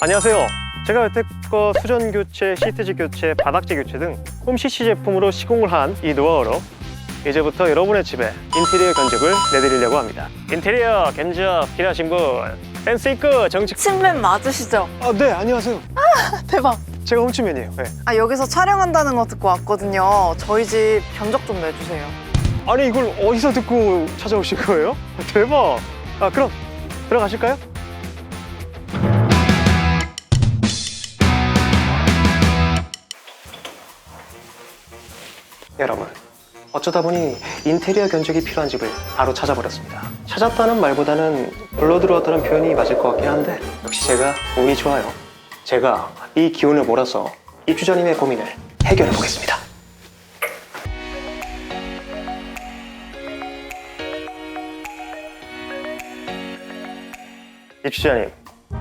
안녕하세요. 제가 여태껏 수전 교체, 시트지 교체, 바닥재 교체 등 홈CC 제품으로 시공을 한 이 노하우로 이제부터 여러분의 집에 인테리어 견적을 내드리려고 합니다. 인테리어 견적 필요하신 분 센스 있고 정직. 침맨 맞으시죠? 아, 네, 안녕하세요. 대박. 제가 홈치맨이에요. 네. 아 여기서 촬영한다는 거 듣고 왔거든요. 저희 집 견적 좀 내주세요. 아니 이걸 어디서 듣고 찾아오신 거예요? 아, 대박. 아, 그럼 들어가실까요? 여러분, 어쩌다 보니 인테리어 견적이 필요한 집을 바로 찾아버렸습니다. 찾았다는 말보다는 불러 들어왔다는 표현이 맞을 것 같긴 한데 역시 제가 운이 좋아요. 제가 이 기운을 몰아서 입주자님의 고민을 해결해 보겠습니다. 입주자님,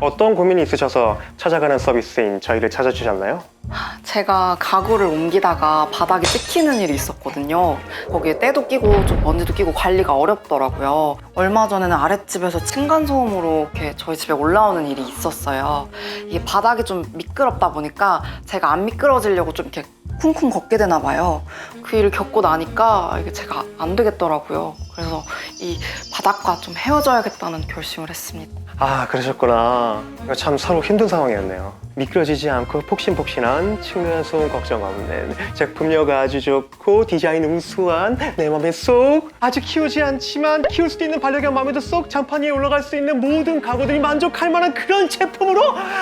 어떤 고민이 있으셔서 찾아가는 서비스인 저희를 찾아주셨나요? 제가 가구를 옮기다가 바닥이 찍히는 일이 있었거든요. 거기에 때도 끼고 좀 먼지도 끼고 관리가 어렵더라고요. 얼마 전에는 아랫집에서 층간소음으로 이렇게 저희 집에 올라오는 일이 있었어요. 이게 바닥이 좀 미끄럽다 보니까 제가 안 미끄러지려고 좀 이렇게 쿵쿵 걷게 되나 봐요. 그 일을 겪고 나니까 이게 제가 안 되겠더라고요. 그래서 이 바닥과 좀 헤어져야겠다는 결심을 했습니다. 아, 그러셨구나. 이거 참 서로 힘든 상황이었네요. 미끄러지지 않고 폭신폭신한 층간소음 걱정 없는 제품력 아주 좋고 디자인 우수한 내 맘에 쏙 아직 키우지 않지만 키울 수도 있는 반려견 마음에도 쏙 장판 위에 올라갈 수 있는 모든 가구들이 만족할 만한 그런 제품으로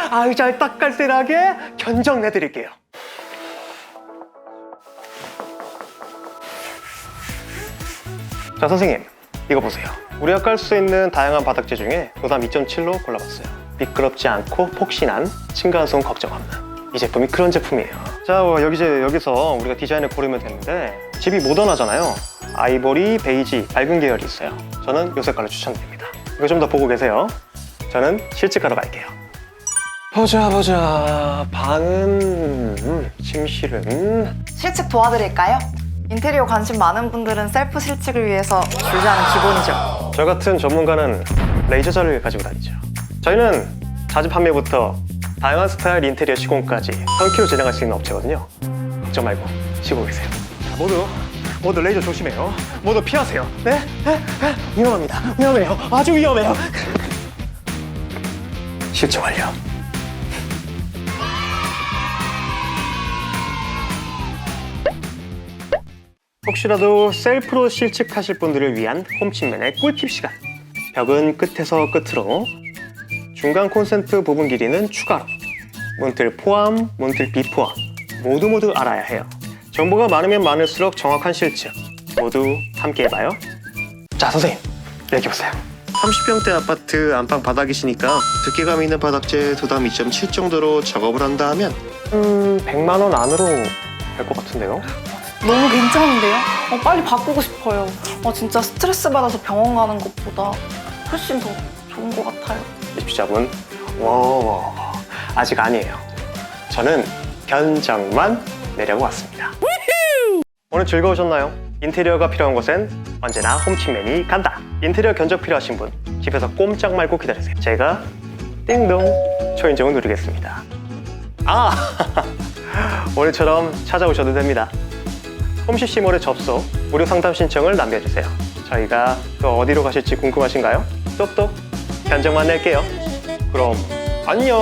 아유 잘 딱깔센하게 견적 내드릴게요. 자 선생님 이거 보세요. 우리가 깔 수 있는 다양한 바닥재 중에 도담 2.7로 골라봤어요. 미끄럽지 않고 폭신한 층간소음 걱정 없는 이 제품이 그런 제품이에요. 자 어, 여기 이제 여기서 우리가 디자인을 고르면 되는데 집이 모던하잖아요. 아이보리, 베이지, 밝은 계열이 있어요. 저는 요 색깔을 추천드립니다. 이거 좀 더 보고 계세요. 저는 실측하러 갈게요. 보자 보자. 방은 음, 침실은. 실측 도와드릴까요? 인테리어 관심 많은 분들은 셀프 실측을 위해서 준비하는 기본이죠. 저 같은 전문가는 레이저 자를 가지고 다니죠. 저희는 자재 판매부터 다양한 스타일 인테리어 시공까지 선키로 진행할 수 있는 업체거든요. 걱정 말고 쉬고 계세요. 자, 모두 모두 레이저 조심해요. 모두 피하세요. 네? 네? 네? 위험합니다. 위험해요. 아주 위험해요. 실증 완료. 혹시라도 셀프로 실측하실 분들을 위한 홈침맨의 꿀팁 시간. 벽은 끝에서 끝으로, 중간 콘센트 부분 길이는 추가로, 문틀 포함, 문틀 비포함 모두 모두 알아야 해요. 정보가 많으면 많을수록 정확한 실측 모두 함께 해봐요. 자 선생님 여기 보세요. 30평대 아파트 안방 바닥이시니까 두께감 있는 바닥재 도담 2.7 정도로 작업을 한다 하면 음 100만 원 안으로 될 것 같은데요? 너무 괜찮은데요? 어, 빨리 바꾸고 싶어요. 어, 진짜 스트레스 받아서 병원 가는 것보다 훨씬 더 좋은 것 같아요. 입주자분, 와 아직 아니에요. 저는 견적만 내려고 왔습니다. 오늘 즐거우셨나요? 인테리어가 필요한 곳엔 언제나 홈팀맨이 간다. 인테리어 견적 필요하신 분 집에서 꼼짝 말고 기다리세요. 제가 띵동 초인종을 누르겠습니다. 아 오늘처럼 찾아오셔도 됩니다. 홈CC몰에 접속, 무료 상담 신청을 남겨주세요. 저희가 또 어디로 가실지 궁금하신가요? 똑똑 견적만 낼게요. 그럼 안녕.